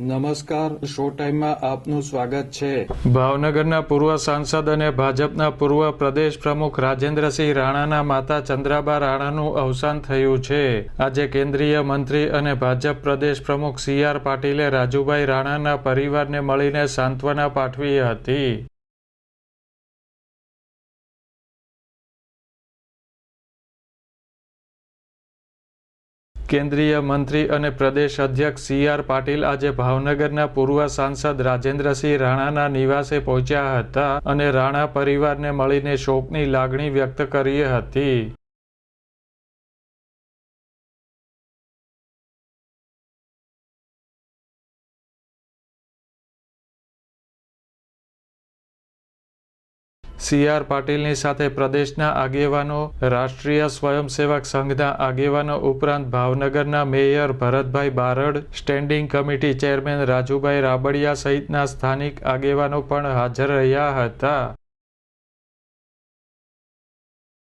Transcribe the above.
નમસ્કાર, શો ટાઈમમાં આપનું સ્વાગત છે. ભાવનગરના પૂર્વ સાંસદ અને ભાજપના પૂર્વ પ્રદેશ પ્રમુખ રાજેન્દ્રસિંહ રાણાના માતા ચંદ્રાબા રાણાનું અવસાન થયું છે. આજે કેન્દ્રીય મંત્રી અને ભાજપ પ્રદેશ પ્રમુખ સી આર પાટીલે રાજુભાઈ રાણાના પરિવારને મળીને સાંત્વના પાઠવી હતી. કેન્દ્રીય મંત્રી અને પ્રદેશ અધ્યક્ષ સી આર પાટીલ આજે ભાવનગરના પૂર્વ સાંસદ રાજેન્દ્રસિંહ રાણાના નિવાસે પહોંચ્યા હતા અને રાણા પરિવારને મળીને શોકની લાગણી વ્યક્ત કરી હતી. સી આર પાટીલની સાથે પ્રદેશના આગેવાનો, રાષ્ટ્રીય સ્વયંસેવક સંઘના આગેવાનો ઉપરાંત ભાવનગરના mayor Bharatbhai Barad, standing committee chairman Rajubhai Rabadiya સહિતના સ્થાનિક આગેવાનો પણ હાજર રહ્યા હતા.